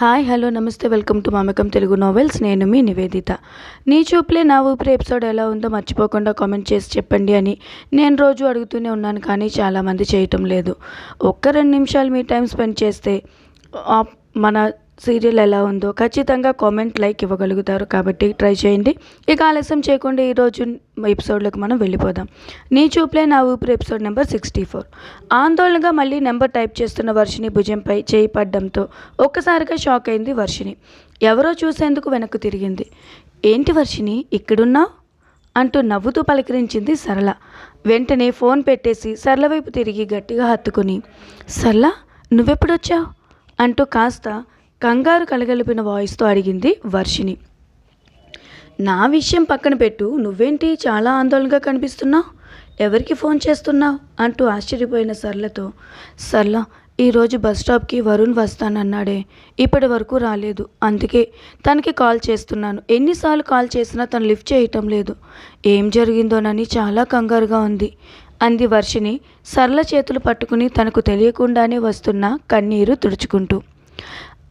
Hi hello నమస్తే welcome to Mamakam Telugu novels నేను మీ నివేదిత. నీ చూపులే నా ఊపిరి ఎపిసోడ్ ఎలా ఉందో మర్చిపోకుండా కామెంట్ చేసి చెప్పండి అని నేను రోజు అడుగుతూనే ఉన్నాను కానీ చాలామంది చేయటం లేదు. ఒక్క రెండు నిమిషాలు మీ టైం స్పెండ్ చేస్తే మన సీరియల్ ఎలా ఉందో ఖచ్చితంగా కామెంట్ లైక్ ఇవ్వగలుగుతారు. కాబట్టి ట్రై చేయండి. ఇక ఆలస్యం చేయకుండా ఈరోజు ఎపిసోడ్లోకి మనం వెళ్ళిపోదాం. నీ చూపులే నా ఊపిరి ఎపిసోడ్ నెంబర్ సిక్స్టీ ఫోర్. ఆందోళనగా మళ్ళీ నెంబర్ టైప్ చేస్తున్న వర్షిని భుజంపై చేయి పడ్డంతో ఒక్కసారిగా షాక్ అయింది వర్షిని ఎవరో చూసేందుకు వెనక్కు తిరిగింది. ఏంటి వర్షిని ఇక్కడున్నావు? అంటూ నవ్వుతూ పలకరించింది సరళ. వెంటనే ఫోన్ పెట్టేసి సరళ వైపు తిరిగి గట్టిగా హత్తుకుని సరళ నువ్వెప్పుడొచ్చావు? అంటూ కాస్త కంగారు కలగలిపిన వాయిస్తో అడిగింది వర్షిని నా విషయం పక్కన పెట్టు నువ్వేంటి చాలా ఆందోళనగా కనిపిస్తున్నావు? ఎవరికి ఫోన్ చేస్తున్నావు? అంటూ ఆశ్చర్యపోయిన సర్లతో సర్ల ఈరోజు బస్ స్టాప్కి వరుణ్ వస్తానన్నాడే. ఇప్పటి వరకు రాలేదు. అందుకే తనకి కాల్ చేస్తున్నాను. ఎన్నిసార్లు కాల్ చేసినా తను లిఫ్ట్ చేయటం లేదు. ఏం జరిగిందోనని చాలా కంగారుగా ఉంది అంది వర్షిని సర్ల చేతులు పట్టుకుని తనకు తెలియకుండానే వస్తున్న కన్నీరు తుడుచుకుంటూ.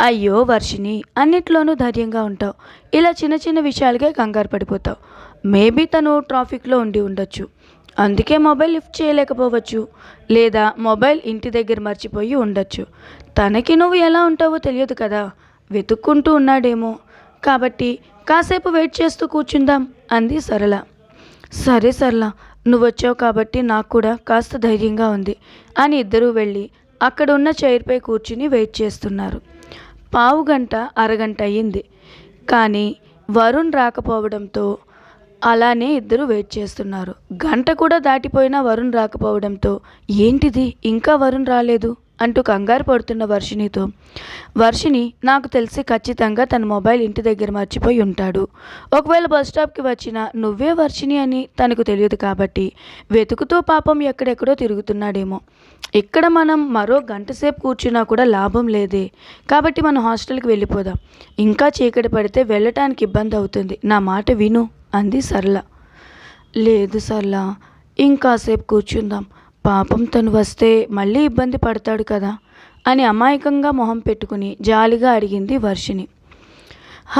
అయ్యో వర్షిని అన్నిట్లోనూ ధైర్యంగా ఉంటావు. ఇలా చిన్న చిన్న విషయాలకే కంగారు పడిపోతావు. మేబీ తను ట్రాఫిక్లో ఉండి ఉండొచ్చు. అందుకే మొబైల్ లిఫ్ట్ చేయలేకపోవచ్చు. లేదా మొబైల్ ఇంటి దగ్గర మర్చిపోయి ఉండొచ్చు. తనకి నువ్వు ఎలా ఉంటావో తెలియదు కదా. వెతుక్కుంటూ ఉన్నాడేమో. కాబట్టి కాసేపు వెయిట్ చేస్తూ కూర్చుందాం అంది సరళ. సరే సరళ నువ్వు వచ్చావు కాబట్టి నాకు కూడా కాస్త ధైర్యంగా ఉంది అని ఇద్దరూ వెళ్ళి అక్కడ ఉన్న చైర్పై కూర్చుని వెయిట్ చేస్తున్నారు. పావు గంట అరగంట అయ్యింది. కానీ వరుణ్ రాకపోవడంతో అలానే ఇద్దరు వెయిట్ చేస్తున్నారు. గంట కూడా దాటిపోయినా వరుణ్ రాకపోవడంతో ఏంటిది? ఇంకా వరుణ్ రాలేదు? అంటూ కంగారు పడుతున్న వర్షినితో వర్షిని నాకు తెలిసి ఖచ్చితంగా తన మొబైల్ ఇంటి దగ్గర మర్చిపోయి ఉంటాడు. ఒకవేళ బస్ స్టాప్కి వచ్చిన నువ్వే వర్షిని అని తనకు తెలియదు కాబట్టి వెతుకుతూ పాపం ఎక్కడెక్కడో తిరుగుతున్నాడేమో. ఇక్కడ మనం మరో గంట సేపు కూర్చున్నా కూడా లాభం లేదే. కాబట్టి మనం హాస్టల్కి వెళ్ళిపోదాం. ఇంకా చీకటి పడితే వెళ్ళటానికి ఇబ్బంది అవుతుంది. నా మాట విను అంది సరళ. లేదు సరళ ఇంకాసేపు కూర్చుందాం. పాపం తను వస్తే మళ్ళీ ఇబ్బంది పడతాడు కదా అని అమాయకంగా మొహం పెట్టుకుని జాలిగా అడిగింది వర్షిని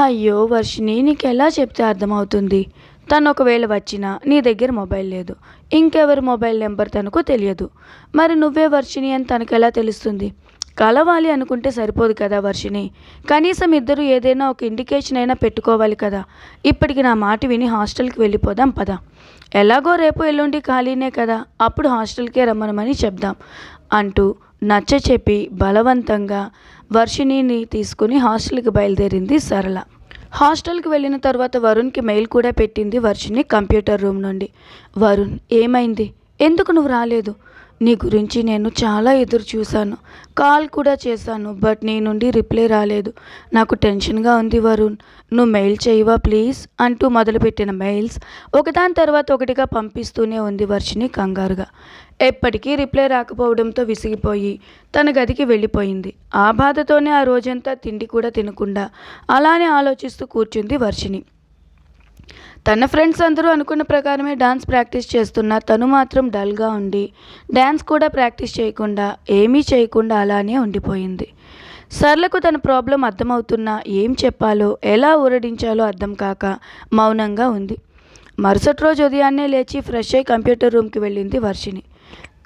అయ్యో వర్షిని నీకు ఎలా చెప్తే అర్థమవుతుంది? తను ఒకవేళ వచ్చినా నీ దగ్గర మొబైల్ లేదు. ఇంకెవరి మొబైల్ నెంబర్ తనకు తెలియదు. మరి నువ్వే వర్షిని అని తనకు ఎలా తెలుస్తుంది? కలవాలి అనుకుంటే సరిపోదు కదా వర్షిని కనీసం ఇద్దరు ఏదైనా ఒక ఇండికేషన్ అయినా పెట్టుకోవాలి కదా. ఇప్పటికి నా మాట విని హాస్టల్కి వెళ్ళిపోదాం పద. ఎలాగో రేపు ఎల్లుండి ఖాళీనే కదా. అప్పుడు హాస్టల్కే రమ్మనమని చెప్దాం. అంటూ నచ్చ చెప్పి బలవంతంగా వర్షిణిని తీసుకుని హాస్టల్కి బయలుదేరింది సరళ. హాస్టల్కి వెళ్ళిన తర్వాత వరుణ్కి మెయిల్ కూడా పెట్టింది వర్షిని కంప్యూటర్ రూమ్ నుండి. వరుణ్ ఏమైంది? ఎందుకు నువ్వు రాలేదు? నీ గురించి నేను చాలా ఎదురు చూశాను. కాల్ కూడా చేశాను బట్ నీ నుండి రిప్లై రాలేదు. నాకు టెన్షన్గా ఉంది వరుణ్. నువ్వు మెయిల్ చేయవా ప్లీజ్? అంటూ మొదలుపెట్టిన మెయిల్స్ ఒకదాని తర్వాత ఒకటిగా పంపిస్తూనే ఉంది వర్షిని కంగారుగా. ఎప్పటికీ రిప్లై రాకపోవడంతో విసిగిపోయి తన గదికి వెళ్ళిపోయింది. ఆ బాధతోనే ఆ రోజంతా తిండి కూడా తినకుండా అలానే ఆలోచిస్తూ కూర్చుంది వర్షిని తన ఫ్రెండ్స్ అందరూ అనుకున్న ప్రకారమే డాన్స్ ప్రాక్టీస్ చేస్తున్నా తను మాత్రం డల్గా ఉండి డ్యాన్స్ కూడా ప్రాక్టీస్ చేయకుండా ఏమీ చేయకుండా అలానే ఉండిపోయింది. సర్లకు తన ప్రాబ్లం అర్థమవుతున్నా ఏం చెప్పాలో ఎలా ఊరడించాలో అర్థం కాక మౌనంగా ఉంది. మరుసటి రోజు ఉదయాన్నే లేచి ఫ్రెష్ అయి కంప్యూటర్ రూమ్కి వెళ్ళింది వర్షిని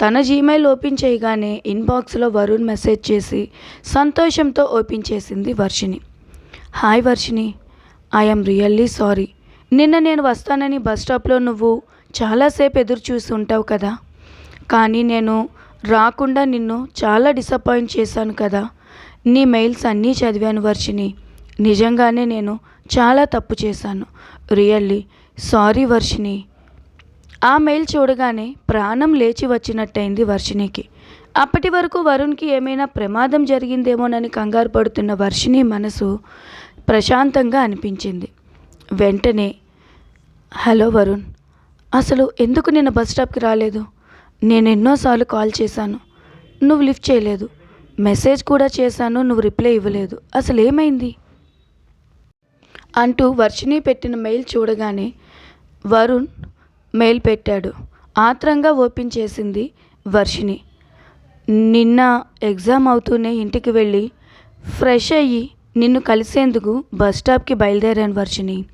తన జీమెయిల్ ఓపెన్ చేయగానే ఇన్బాక్స్లో వరుణ్ మెసేజ్ చేసి సంతోషంతో ఓపెన్ చేసింది Varshini hi Varshini I'm really sorry. నిన్న నేను వస్తానని బస్ స్టాప్లో నువ్వు చాలాసేపు ఎదురు చూసి ఉంటావు కదా. కానీ నేను రాకుండా నిన్ను చాలా డిసప్పాయింట్ చేశాను కదా. నీ మెయిల్స్ అన్నీ చదివాను వర్షిని నిజంగానే నేను చాలా తప్పు చేశాను. రియల్లీ సారీ వర్షిని ఆ మెయిల్ చూడగానే ప్రాణం లేచి వచ్చినట్టయింది వర్షినికి అప్పటి వరకు వరుణ్కి ఏమైనా ప్రమాదం జరిగిందేమోనని కంగారు పడుతున్న వర్షిని మనసు ప్రశాంతంగా అనిపించింది. వెంటనే హలో వరుణ్ అసలు ఎందుకు నిన్న బస్ స్టాప్కి రాలేదు? నేను ఎన్నోసార్లు కాల్ చేశాను. నువ్వు లిఫ్ట్ చేయలేదు. మెసేజ్ కూడా చేశాను నువ్వు రిప్లై ఇవ్వలేదు. అసలు ఏమైంది? అంటూ వర్షిని పెట్టిన మెయిల్ చూడగానే వరుణ్ మెయిల్ పెట్టాడు. ఆత్రంగా ఓపెన్ చేసింది వర్షిని నిన్న ఎగ్జామ్ అవుతూనే ఇంటికి వెళ్ళి ఫ్రెష్ అయ్యి నిన్ను కలిసేందుకు బస్ స్టాప్కి బయలుదేరాను వర్షిని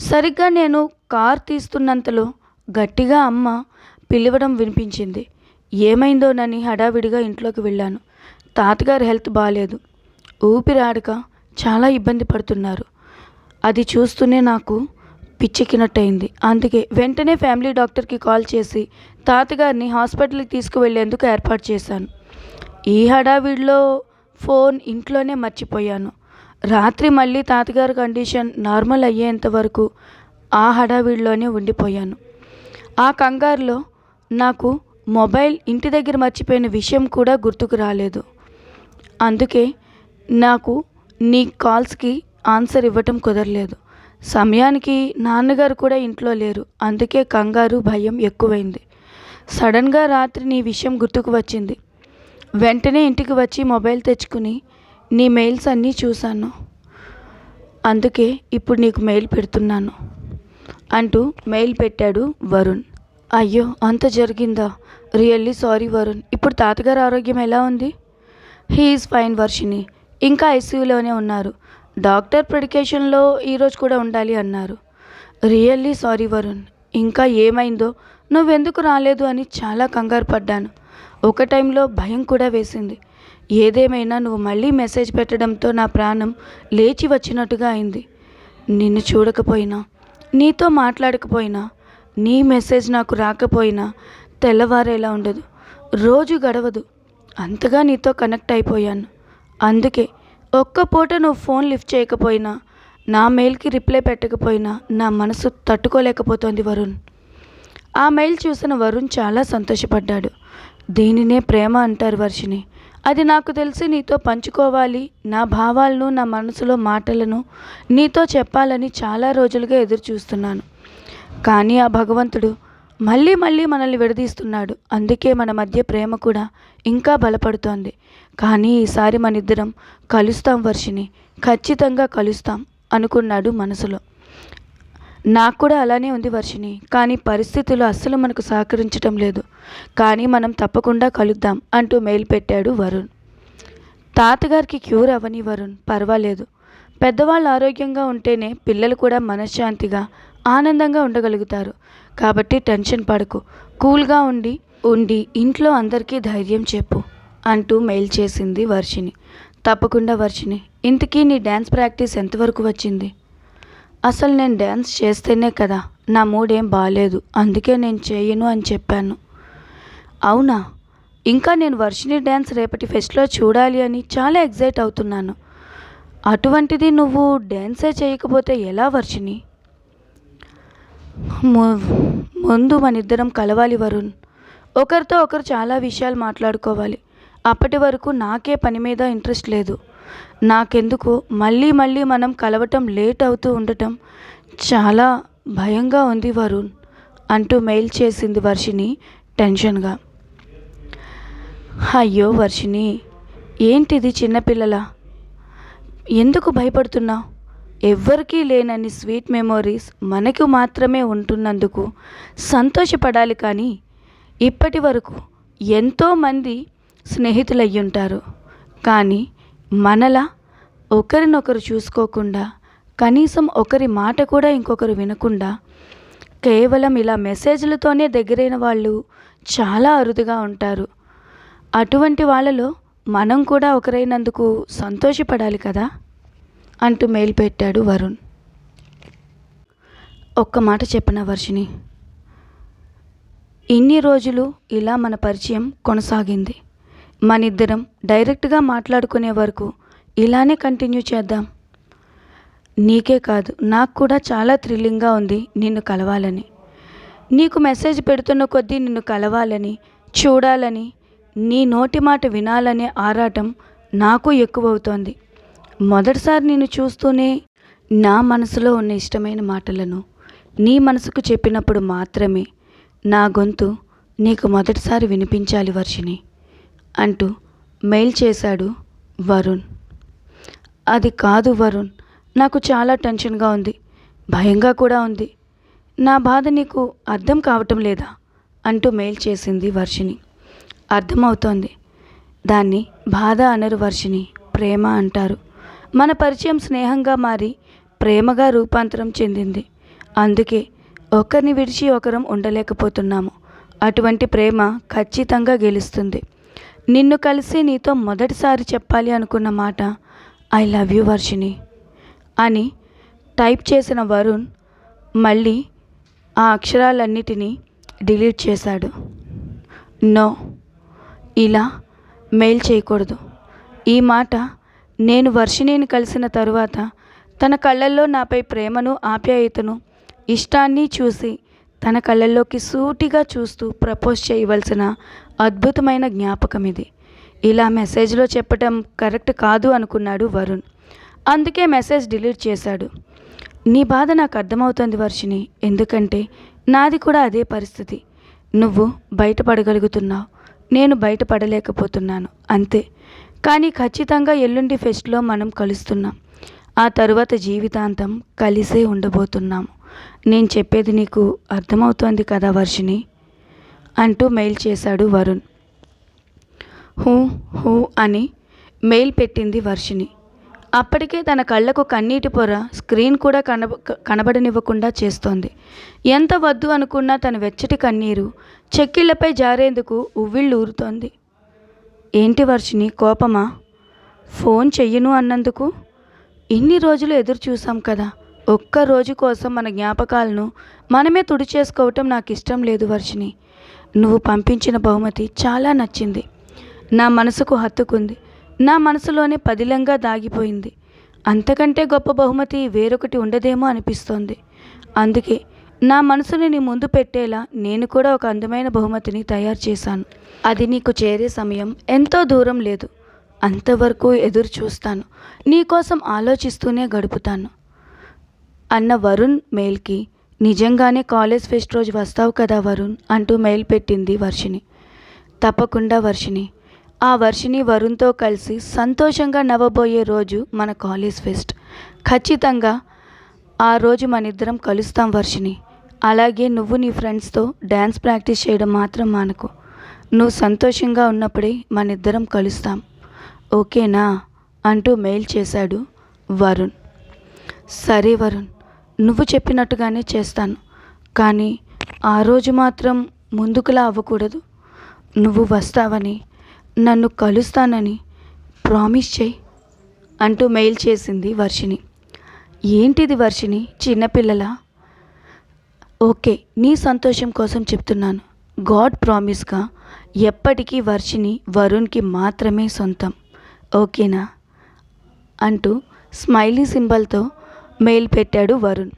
సరిగ్గా నేను కార్ తీస్తున్నంతలో గట్టిగా అమ్మ పిలవడం వినిపించింది. ఏమైందోనని హడావిడిగా ఇంట్లోకి వెళ్ళాను. తాతగారి హెల్త్ బాగాలేదు ఊపిరాడక చాలా ఇబ్బంది పడుతున్నారు. అది చూస్తూనే నాకు పిచ్చెక్కినట్టయింది. అందుకే వెంటనే ఫ్యామిలీ డాక్టర్కి కాల్ చేసి తాతగారిని హాస్పిటల్కి తీసుకువెళ్ళేందుకు ఏర్పాటు చేశాను. ఈ హడావిడిలో ఫోన్ ఇంట్లోనే మర్చిపోయాను. రాత్రి మళ్ళీ తాతగారి కండిషన్ నార్మల్ అయ్యేంత వరకు ఆ హడావిడిలోనే ఉండిపోయాను. ఆ కంగారులో నాకు మొబైల్ ఇంటి దగ్గర మర్చిపోయిన విషయం కూడా గుర్తుకు రాలేదు. అందుకే నాకు నీ కాల్స్కి ఆన్సర్ ఇవ్వటం కుదరలేదు. సమయానికి నాన్నగారు కూడా ఇంట్లో లేరు. అందుకే కంగారు భయం ఎక్కువైంది. సడన్గా రాత్రి నీ విషయం గుర్తుకు వచ్చింది. వెంటనే ఇంటికి వచ్చి మొబైల్ తెచ్చుకుని నీ మెయిల్స్ అన్నీ చూశాను. అందుకే ఇప్పుడు నీకు మెయిల్ పెడుతున్నాను. అంటూ మెయిల్ పెట్టాడు వరుణ్. అయ్యో అంత జరిగిందా? Really sorry Varun. ఇప్పుడు తాతగారి ఆరోగ్యం ఎలా ఉంది? హీఈస్ ఫైన్ వర్షిని ఇంకా ఐసీయూలోనే ఉన్నారు. డాక్టర్ ప్రిడికేషన్లో ఈరోజు కూడా ఉండాలి అన్నారు. Really sorry Varun. ఇంకా ఏమైందో? నువ్వెందుకు రాలేదు అని చాలా కంగారు పడ్డాను. ఒక టైంలో భయం కూడా వేసింది. ఏదేమైనా నువ్వు మళ్ళీ మెసేజ్ పెట్టడంతో నా ప్రాణం లేచి వచ్చినట్టుగా అయింది. నిన్ను చూడకపోయినా? నీతో మాట్లాడకపోయినా నీ మెసేజ్ నాకు రాకపోయినా తెల్లవారేలా ఉండదు. రోజు గడవదు. అంతగా నీతో కనెక్ట్ అయిపోయాను. అందుకే ఒక్క పూట నువ్వు ఫోన్ లిఫ్ట్ చేయకపోయినా నా మెయిల్కి రిప్లై పెట్టకపోయినా నా మనసు తట్టుకోలేకపోతోంది వరుణ్. ఆ మెయిల్ చూసిన వరుణ్ చాలా సంతోషపడ్డాడు. దీనినే ప్రేమ అంటారు వర్షిని అది నాకు తెలిసి నీతో పంచుకోవాలి. నా భావాలను నా మనసులో మాటలను నీతో చెప్పాలని చాలా రోజులుగా ఎదురు చూస్తున్నాను కానీ ఆ భగవంతుడు మళ్ళీ మళ్ళీ మనల్ని విడదీస్తున్నాడు. అందుకే మన మధ్య ప్రేమ కూడా ఇంకా బలపడుతోంది. కానీ ఈసారి మనిద్దరం కలుస్తాం వర్షిని ఖచ్చితంగా కలుస్తాం అనుకున్నాడు మనసులో. నాకు కూడా అలానే ఉంది వర్షిణి. కానీ పరిస్థితులు అస్సలు మనకు సహకరించటం లేదు. కానీ మనం తప్పకుండా కలుద్దాం అంటూ మెయిల్ పెట్టాడు వరుణ్. తాతగారికి క్యూర్ అవని వరుణ్. పర్వాలేదు. పెద్దవాళ్ళు ఆరోగ్యంగా ఉంటేనే పిల్లలు కూడా మనశ్శాంతిగా ఆనందంగా ఉండగలుగుతారు. కాబట్టి టెన్షన్ పడకు. కూల్గా ఉండి ఉండి ఇంట్లో అందరికీ ధైర్యం చెప్పు అంటూ మెయిల్ చేసింది వర్షిని తప్పకుండా వర్షిని ఇంతకీ నీ డ్యాన్స్ ప్రాక్టీస్ ఎంతవరకు వచ్చింది? అసలు నేను డ్యాన్స్ చేస్తేనే కదా నా మూడ్ ఏం బాగాలేదు అందుకే నేను చేయను అని చెప్పాను. అవునా? ఇంకా నేను వర్షిని డ్యాన్స్ రేపటి ఫెస్ట్లో చూడాలి అని చాలా ఎగ్జైట్ అవుతున్నాను. అటువంటిది నువ్వు డ్యాన్సే చేయకపోతే ఎలా వర్షిని ముందు మన ఇద్దరం కలవాలి వరుణ్. ఒకరితో ఒకరు చాలా విషయాలు మాట్లాడుకోవాలి. అప్పటి వరకు నాకే పని మీద ఇంట్రెస్ట్ లేదు. నాకెందుకు? మళ్ళీ మళ్ళీ మనం కలవటం లేట్ అవుతూ ఉండటం చాలా భయంగా ఉంది వరుణ్ అంటూ మెయిల్ చేసింది వర్షిని టెన్షన్గా. అయ్యో వర్షిని ఏంటిది చిన్నపిల్లల? ఎందుకు భయపడుతున్నావు ఎవ్వరికీ లేనని స్వీట్ మెమోరీస్ మనకు మాత్రమే ఉంటున్నందుకు సంతోషపడాలి కానీ ఇప్పటి వరకు ఎంతోమంది స్నేహితులయ్యుంటారు. కానీ మనలా ఒకరినొకరు చూసుకోకుండా కనీసం ఒకరి మాట కూడా ఇంకొకరు వినకుండా కేవలం ఇలా మెసేజ్లతోనే దగ్గరైన వాళ్ళు చాలా అరుదుగా ఉంటారు. అటువంటి వాళ్ళలో మనం కూడా ఒకరైనందుకు సంతోషపడాలి కదా? అంటూ మెయిల్ పెట్టాడు వరుణ్. ఒక్క మాట చెప్పన వర్షిని ఇన్ని రోజులు ఇలా మన పరిచయం కొనసాగింది. మనిద్దరం డైరెక్ట్గా మాట్లాడుకునే వరకు ఇలానే కంటిన్యూ చేద్దాం. నీకే కాదు నాకు కూడా చాలా థ్రిల్లింగ్గా ఉంది నిన్ను కలవాలని. నీకు మెసేజ్ పెడుతున్న కొద్దీ నిన్ను కలవాలని చూడాలని నీ నోటి మాట వినాలనే ఆరాటం నాకు ఎక్కువవుతోంది. మొదటిసారి నిన్ను చూస్తూనే నా మనసులో ఉన్న ఇష్టమైన మాటలను నీ మనసుకు చెప్పినప్పుడు మాత్రమే నా గొంతు నీకు మొదటిసారి వినిపించాలి వర్షిని అంటూ మెయిల్ చేశాడు వరుణ్. అది కాదు వరుణ్ నాకు చాలా టెన్షన్గా ఉంది భయంగా కూడా ఉంది. నా బాధ నీకు అర్థం కావటం లేదా? అంటూ మెయిల్ చేసింది వర్షిణి. అర్థమవుతోంది. దాన్ని బాధ అనరు వర్షిణి ప్రేమ అంటారు. మన పరిచయం స్నేహంగా మారి ప్రేమగా రూపాంతరం చెందింది. అందుకే ఒకరిని విడిచి ఒకరం ఉండలేకపోతున్నాము. అటువంటి ప్రేమ ఖచ్చితంగా గెలుస్తుంది. నిన్ను కలిసి నీతో మొదటిసారి చెప్పాలి అనుకున్న మాట ఐ లవ్ యూ వర్షిని అని టైప్ చేసిన వరుణ్ మళ్ళీ ఆ అక్షరాలన్నిటినీ డిలీట్ చేశాడు. నో ఇలా మెయిల్ చేయకూడదు. ఈ మాట నేను వర్షిణిని కలిసిన తరువాత తన కళ్ళల్లో నాపై ప్రేమను ఆప్యాయతను ఇష్టాన్ని చూసి తన కళ్ళల్లోకి సూటిగా చూస్తూ ప్రపోజ్ చేయవలసిన అద్భుతమైన జ్ఞాపకం ఇది ఇలా మెసేజ్లో చెప్పటం కరెక్ట్ కాదు అనుకున్నాడు వరుణ్. అందుకే మెసేజ్ డిలీట్ చేశాడు. నీ బాధ నాకు అర్థమవుతుంది వర్షిని ఎందుకంటే నాది కూడా అదే పరిస్థితి. నువ్వు బయటపడగలుగుతున్నావు. నేను బయటపడలేకపోతున్నాను. అంతే. కానీ ఖచ్చితంగా ఎల్లుండి ఫెస్ట్లో మనం కలుస్తున్నాం. ఆ తరువాత జీవితాంతం కలిసే ఉండబోతున్నాము. నేను చెప్పేది నీకు అర్థమవుతోంది కదా వర్షిని అంటూ మెయిల్ చేశాడు వరుణ్. హూ హూ అని మెయిల్ పెట్టింది వర్షిని అప్పటికే తన కళ్ళకు కన్నీటి పొర స్క్రీన్ కూడా కనబ కనబడనివ్వకుండా చేస్తోంది. ఎంత వద్దు అనుకున్నా తన వెచ్చటి కన్నీరు చెక్కిళ్ళపై జారేందుకు ఉవ్విళ్ళు ఊరుతోంది. ఏంటి వర్షిని కోపమా? ఫోన్ చెయ్యను అన్నందుకు? ఇన్ని రోజులు ఎదురు చూసాం కదా. ఒక్క రోజు కోసం మన జ్ఞాపకాలను మనమే తుడిచేసుకోవటం నాకు ఇష్టం లేదు వర్షిని నువ్వు పంపించిన బహుమతి చాలా నచ్చింది. నా మనసుకు హత్తుకుంది. నా మనసులోనే పదిలంగా దాగిపోయింది. అంతకంటే గొప్ప బహుమతి వేరొకటి ఉండదేమో అనిపిస్తోంది. అందుకే నా మనసుని నీ ముందు పెట్టేలా నేను కూడా ఒక అందమైన బహుమతిని తయారు చేశాను. అది నీకు చేరే సమయం ఎంతో దూరం లేదు. అంతవరకు ఎదురు చూస్తాను. నీకోసం ఆలోచిస్తూనే గడుపుతాను. అన్న వరుణ్ మేల్కి నిజంగానే కాలేజ్ ఫెస్ట్ రోజు వస్తావు కదా వరుణ్ అంటూ మెయిల్ పెట్టింది వర్షిణి. తప్పకుండా వర్షిణి. ఆ వర్షిణి వరుణ్తో కలిసి సంతోషంగా నవ్వబోయే రోజు మన కాలేజ్ ఫెస్ట్. ఖచ్చితంగా ఆ రోజు మన ఇద్దరం కలుస్తాం వర్షిణి. అలాగే నువ్వు నీ ఫ్రెండ్స్తో డ్యాన్స్ ప్రాక్టీస్ చేయడం మాత్రం మానకు. నువ్వు సంతోషంగా ఉన్నప్పుడే మన ఇద్దరం కలుస్తాం. ఓకేనా? అంటూ మెయిల్ చేశాడు వరుణ్. సరే వరుణ్. నువ్వు చెప్పినట్టుగానే చేస్తాను. కానీ ఆ రోజు మాత్రం ముందుకులా అవ్వకూడదు. నువ్వు వస్తావని నన్ను కలుస్తానని ప్రామిస్ చేయి అంటూ మెయిల్ చేసింది వర్షిని ఏంటిది వర్షిని చిన్నపిల్లల? ఓకే నీ సంతోషం కోసం చెప్తున్నాను. గాడ్ ప్రామిస్గా ఎప్పటికీ వర్షిని వరుణ్కి మాత్రమే సొంతం. ఓకేనా? అంటూ స్మైలీ సింబల్తో మెయిల్ పెట్టాడు Varun.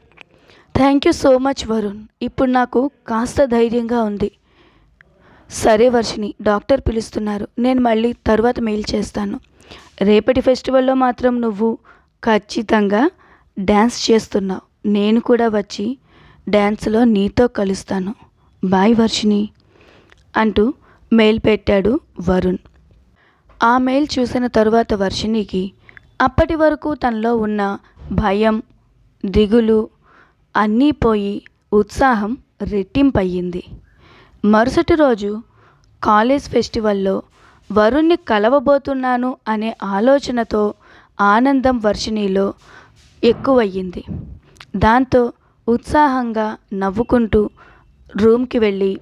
Thank you so much Varun. ఇప్పుడు నాకు కాస్త ధైర్యంగా ఉంది. సరే వర్షిని డాక్టర్ పిలుస్తున్నారు. నేను మళ్ళీ తర్వాత మెయిల్ చేస్తాను. రేపటి ఫెస్టివల్లో మాత్రం నువ్వు ఖచ్చితంగా డ్యాన్స్ చేస్తున్నావు. నేను కూడా వచ్చి డ్యాన్స్లో నీతో కలుస్తాను. బాయ్ వర్షిని అంటూ మెయిల్ పెట్టాడు వరుణ్. ఆ మెయిల్ చూసిన తరువాత వర్షినికి అప్పటి వరకు తనలో ఉన్న భయం దిగులు అన్నీ పోయి ఉత్సాహం రెట్టింపయ్యింది. మరుసటి రోజు కాలేజ్ ఫెస్టివల్లో వరుణ్ణి కలవబోతున్నాను అనే ఆలోచనతో ఆనందం వర్షిణిలో ఎక్కువయ్యింది. దాంతో ఉత్సాహంగా నవ్వుకుంటూ రూమ్కి వెళ్ళి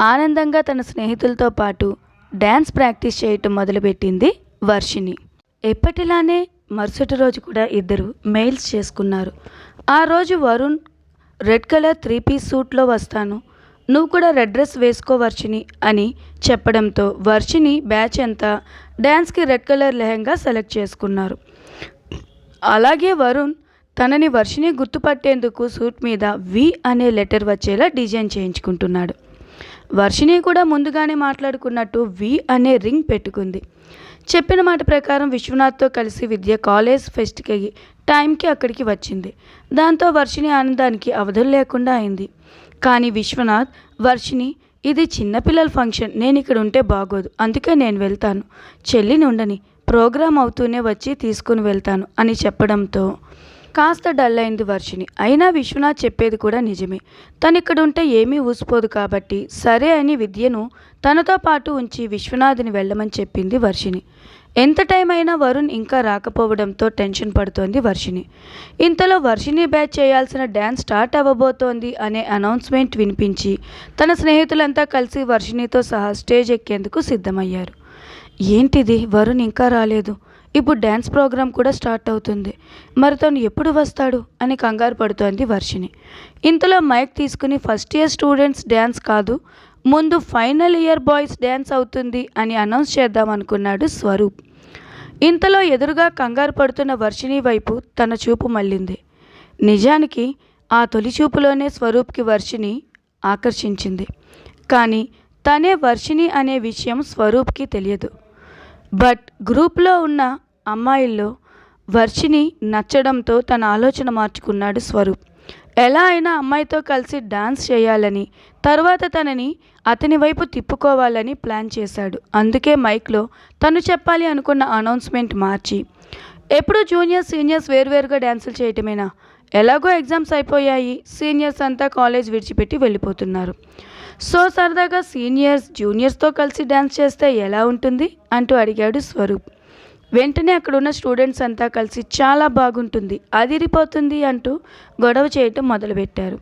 ఆనందంగా తన స్నేహితులతో పాటు డ్యాన్స్ ప్రాక్టీస్ చేయటం మొదలుపెట్టింది వర్షిణి. ఎప్పటిలానే మరుసటి రోజు కూడా ఇద్దరు మెయిల్స్ చేసుకున్నారు. ఆ రోజు Varun red colour three piece సూట్లో వస్తాను. నువ్వు కూడా రెడ్ డ్రెస్ వేసుకో వర్షిని అని చెప్పడంతో వర్షిని బ్యాచ్ అంతా డ్యాన్స్కి రెడ్ కలర్ లెహంగా సెలెక్ట్ చేసుకున్నారు. అలాగే వరుణ్ తనని వర్షిని గుర్తుపట్టేందుకు సూట్ మీద వి అనే లెటర్ వచ్చేలా డిజైన్ చేయించుకుంటున్నాడు. వర్షిని కూడా ముందుగానే మాట్లాడుకున్నట్టు వి అనే రింగ్ పెట్టుకుంది. చెప్పిన మాట ప్రకారం విశ్వనాథ్తో కలిసి విద్య కాలేజ్ ఫెస్ట్కి టైంకి అక్కడికి వచ్చింది. దాంతో వర్షిని ఆనందానికి అవధులు లేకుండా అయింది. కానీ విశ్వనాథ్ వర్షిని ఇది చిన్నపిల్లల ఫంక్షన్. నేను ఇక్కడ ఉంటే బాగోదు. అందుకే నేను వెళ్తాను. చెల్లిని ఉండని. ప్రోగ్రాం అవుతూనే వచ్చి తీసుకుని వెళ్తాను అని చెప్పడంతో కాస్త డల్ అయింది వర్షిని అయినా విశ్వనాథ్ చెప్పేది కూడా నిజమే. తను ఇక్కడ ఉంటే ఏమీ ఊసిపోదు కాబట్టి సరే అని విద్యను తనతో పాటు ఉంచి విశ్వనాథ్ని వెళ్ళమని చెప్పింది వర్షిని ఎంత టైం అయినా వరుణ్ ఇంకా రాకపోవడంతో టెన్షన్ పడుతోంది వర్షిని ఇంతలో వర్షిని బ్యాచ్ చేయాల్సిన డ్యాన్స్ స్టార్ట్ అవ్వబోతోంది అనే అనౌన్స్మెంట్ వినిపించి తన స్నేహితులంతా కలిసి వర్షినితో సహా స్టేజ్ ఎక్కేందుకు సిద్ధమయ్యారు. ఏంటిది? వరుణ్ ఇంకా రాలేదు. ఇప్పుడు డ్యాన్స్ ప్రోగ్రాం కూడా స్టార్ట్ అవుతుంది. మరి తను ఎప్పుడు వస్తాడు? అని కంగారు పడుతోంది వర్షిని ఇంతలో మైక్ తీసుకుని ఫస్ట్ ఇయర్ స్టూడెంట్స్ డ్యాన్స్ కాదు ముందు ఫైనల్ ఇయర్ బాయ్స్ డ్యాన్స్ అవుతుంది అని అనౌన్స్ చేద్దాం అనుకున్నాడు స్వరూప్. ఇంతలో ఎదురుగా కంగారు పడుతున్న వర్షిని వైపు తన చూపు మళ్ళింది. నిజానికి ఆ తొలి చూపులోనే స్వరూప్కి వర్షిని ఆకర్షించింది. కానీ తనే వర్షిని అనే విషయం స్వరూప్కి తెలియదు. బట్ గ్రూప్లో ఉన్న అమ్మాయిల్లో వర్షిని నచ్చడంతో తన ఆలోచన మార్చుకున్నాడు స్వరూప్. ఎలా అయినా అమ్మాయితో కలిసి డాన్స్ చేయాలని తర్వాత తనని అతని వైపు తిప్పుకోవాలని ప్లాన్ చేశాడు. అందుకే మైక్లో తను చెప్పాలి అనుకున్న అనౌన్స్మెంట్ మార్చి. ఎప్పుడు జూనియర్స్ సీనియర్స్ వేరువేరుగా డ్యాన్సులు చేయటమేనా? ఎలాగో ఎగ్జామ్స్ అయిపోయాయి. సీనియర్స్ అంతా కాలేజ్ విడిచిపెట్టి వెళ్ళిపోతున్నారు. సో సరదాగా సీనియర్స్ జూనియర్స్తో కలిసి డ్యాన్స్ చేస్తే ఎలా ఉంటుంది? అంటూ అడిగాడు స్వరూప్. వెంటనే అక్కడ ఉన్న స్టూడెంట్స్ అంతా కలిసి చాలా బాగుంటుంది అదిరిపోతుంది అంటూ గొడవ చేయటం మొదలుపెట్టారు.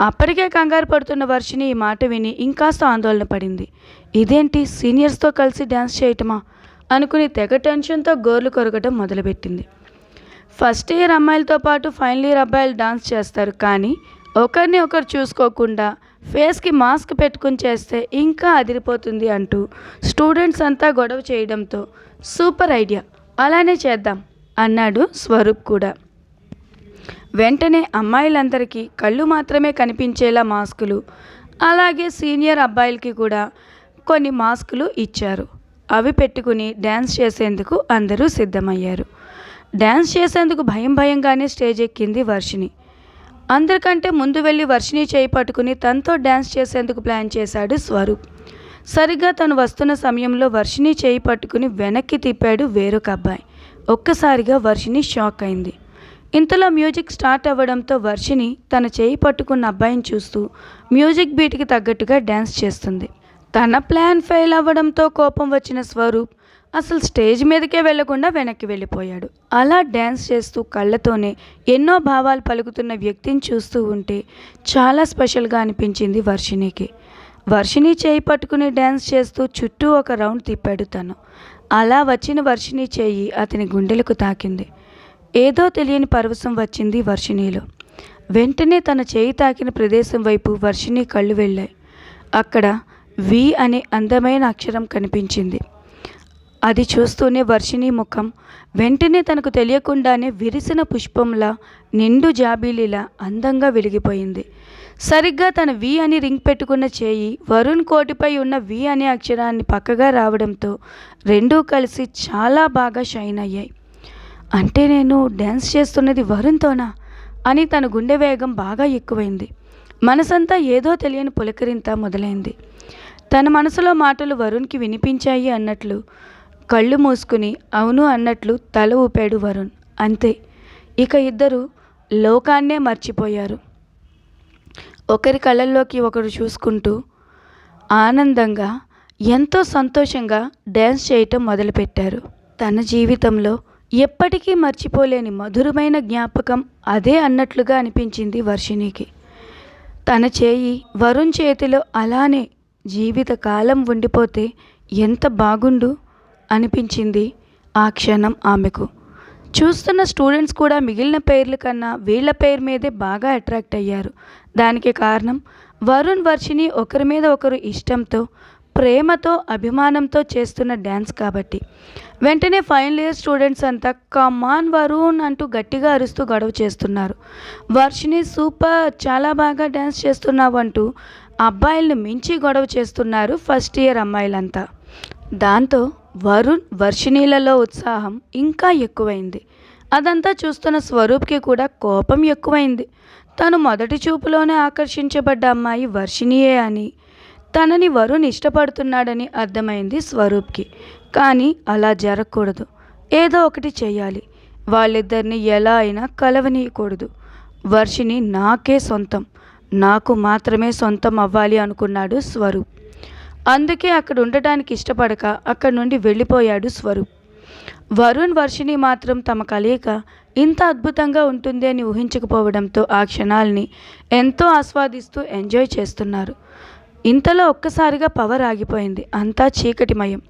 అప్పటికే కంగారు పడుతున్న వర్షిని ఈ మాట విని ఇంకాస్త ఆందోళన పడింది. ఇదేంటి సీనియర్స్తో కలిసి డ్యాన్స్ చేయటమా? అనుకుని తెగ టెన్షన్తో గోర్లు కొరగటం మొదలుపెట్టింది. ఫస్ట్ ఇయర్ అమ్మాయిలతో పాటు ఫైనల్ ఇయర్ అబ్బాయిలు డాన్స్ చేస్తారు కానీ ఒకరిని ఒకరు చూసుకోకుండా ఫేస్కి మాస్క్ పెట్టుకుని చేస్తే ఇంకా అదిరిపోతుంది అంటూ స్టూడెంట్స్ అంతా గొడవ చేయడంతో సూపర్ ఐడియా అలానే చేద్దాం అన్నాడు స్వరూప్ కూడా. వెంటనే అమ్మాయిలందరికీ కళ్ళు మాత్రమే కనిపించేలా మాస్కులు అలాగే సీనియర్ అబ్బాయిలకి కూడా కొన్ని మాస్కులు ఇచ్చారు. అవి పెట్టుకుని డ్యాన్స్ చేసేందుకు అందరూ సిద్ధమయ్యారు. డ్యాన్స్ చేసేందుకు భయం భయంగానే స్టేజ్ ఎక్కింది వర్షిని అందరికంటే ముందు వెళ్ళి వర్షిని చేయి పట్టుకుని తనతో డ్యాన్స్ చేసేందుకు ప్లాన్ చేశాడు స్వరూప్. సరిగ్గా తను వస్తున్న సమయంలో వర్షిని చేయి పట్టుకుని వెనక్కి తిప్పాడు వేరొక అబ్బాయి. ఒక్కసారిగా వర్షిని షాక్ అయింది. ఇంతలో మ్యూజిక్ స్టార్ట్ అవ్వడంతో వర్షిని తన చేయి పట్టుకున్న అబ్బాయిని చూస్తూ మ్యూజిక్ బీట్కి తగ్గట్టుగా డ్యాన్స్ చేస్తుంది. తన ప్లాన్ ఫెయిల్ అవ్వడంతో కోపం వచ్చిన స్వరూప్ అసలు స్టేజ్ మీదకే వెళ్ళకుండా వెనక్కి వెళ్ళిపోయాడు. అలా డ్యాన్స్ చేస్తూ కళ్ళతోనే ఎన్నో భావాలు పలుకుతున్న వ్యక్తిని చూస్తూ ఉంటే చాలా స్పెషల్గా అనిపించింది వర్షిణికి. వర్షిణి చేయి పట్టుకుని డ్యాన్స్ చేస్తూ చుట్టూ ఒక రౌండ్ తిప్పాడు తను. అలా వచ్చిన వర్షిణి చేయి అతని గుండెలకు తాకింది. ఏదో తెలియని పరవశం వచ్చింది వర్షిణిలో. వెంటనే తన చేయి తాకిన ప్రదేశం వైపు వర్షిణి కళ్ళు వెళ్ళాయి. అక్కడ వి అనే అందమైన అక్షరం కనిపించింది. అది చూస్తూనే వర్షిణి ముఖం. వెంటనే తనకు తెలియకుండానే విరిసిన పుష్పంలా నిండు జాబీలిలా అందంగా వెలిగిపోయింది. సరిగ్గా తన వి అని రింగ్ పెట్టుకున్న చేయి వరుణ్ కోటిపై ఉన్న వి అనే అక్షరాన్ని పక్కగా రావడంతో రెండూ కలిసి చాలా బాగా షైన్ అయ్యాయి. అంటే నేను డ్యాన్స్ చేస్తున్నది వరుణ్తోనా? అని తన గుండె వేగం బాగా ఎక్కువైంది. మనసంతా ఏదో తెలియని పులకరింత మొదలైంది. తన మనసులో మాటలు వరుణ్కి వినిపించాయి అన్నట్లు కళ్ళు మూసుకుని అవును అన్నట్లు తల ఊపాడు వరుణ్. అంతే. ఇక ఇద్దరు లోకాన్నే మర్చిపోయారు. ఒకరి కళ్ళల్లోకి ఒకరు చూసుకుంటూ ఆనందంగా ఎంతో సంతోషంగా డ్యాన్స్ చేయటం మొదలుపెట్టారు. తన జీవితంలో ఎప్పటికీ మర్చిపోలేని మధురమైన జ్ఞాపకం అదే అన్నట్లుగా అనిపించింది వర్షిణికి. తన చేయి వరుణ్ చేతిలో అలానే జీవితకాలం ఉండిపోతే ఎంత బాగుండు. అనిపించింది ఆ క్షణం ఆమెకు. చూస్తున్న స్టూడెంట్స్ కూడా మిగిలిన పేర్ల కన్నా వీళ్ళ పేరు మీదే బాగా అట్రాక్ట్ అయ్యారు. దానికి కారణం వరుణ్ వర్షిని ఒకరి మీద ఒకరు ఇష్టంతో ప్రేమతో అభిమానంతో చేస్తున్న డ్యాన్స్ కాబట్టి. వెంటనే ఫైనల్ ఇయర్ స్టూడెంట్స్ అంతా కమాన్ వరుణ్ అంటూ గట్టిగా అరుస్తూ గొడవ చేస్తున్నారు. వర్షిని సూపర్ చాలా బాగా డ్యాన్స్ చేస్తున్నావు అంటూ అబ్బాయిలను మించి గొడవ చేస్తున్నారు ఫస్ట్ ఇయర్ అమ్మాయిలంతా. దాంతో వరుణ్ వర్షిణీలలో ఉత్సాహం ఇంకా ఎక్కువైంది. అదంతా చూస్తున్న స్వరూప్కి కూడా కోపం ఎక్కువైంది. తను మొదటి చూపులోనే ఆకర్షించబడ్డ అమ్మాయి వర్షిణియే అని. తనని వరుణ్ ఇష్టపడుతున్నాడని అర్థమైంది స్వరూప్కి. కానీ అలా జరగకూడదు. ఏదో ఒకటి చేయాలి వాళ్ళిద్దరిని ఎలా అయినా కలవనీయకూడదు. వర్షిని నాకే సొంతం. నాకు మాత్రమే సొంతం అవ్వాలి అనుకున్నాడు స్వరూప్. అందుకే అక్కడ ఉండటానికి ఇష్టపడక అక్కడి నుండి వెళ్ళిపోయాడు స్వరూప్. వరుణ్ వర్షిని మాత్రం తమ కలయిక ఇంత అద్భుతంగా ఉంటుంది అని ఊహించకపోవడంతో ఆ క్షణాల్ని ఎంతో ఆస్వాదిస్తూ ఎంజాయ్ చేస్తున్నారు. ఇంతలో ఒక్కసారిగా పవర్ ఆగిపోయింది. అంతా చీకటిమయం.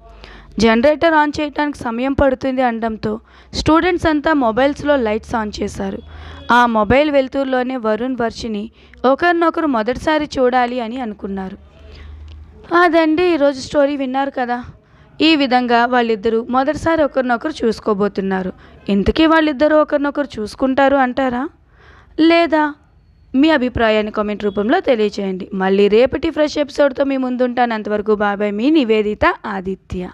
జనరేటర్ ఆన్ చేయడానికి సమయం పడుతుంది అనడంతో స్టూడెంట్స్ అంతా మొబైల్స్లో లైట్స్ ఆన్ చేశారు. ఆ మొబైల్ వెలుతురులోనే వరుణ్ వర్షిని ఒకరినొకరు మొదటిసారి చూడాలి అని అనుకున్నారు. అదండి ఈరోజు స్టోరీ విన్నారు కదా. ఈ విధంగా వాళ్ళిద్దరూ మొదటిసారి ఒకరినొకరు చూసుకోబోతున్నారు. ఇంతకీ వాళ్ళిద్దరూ ఒకరినొకరు చూసుకుంటారు అంటారా? లేదా మీ అభిప్రాయాన్ని కామెంట్ రూపంలో తెలియచేయండి. మళ్ళీ రేపటి ఫ్రెష్ ఎపిసోడ్తో మీ ముందుంటాను. అంతవరకు బాబాయ్ మీ నివేదిత ఆదిత్య.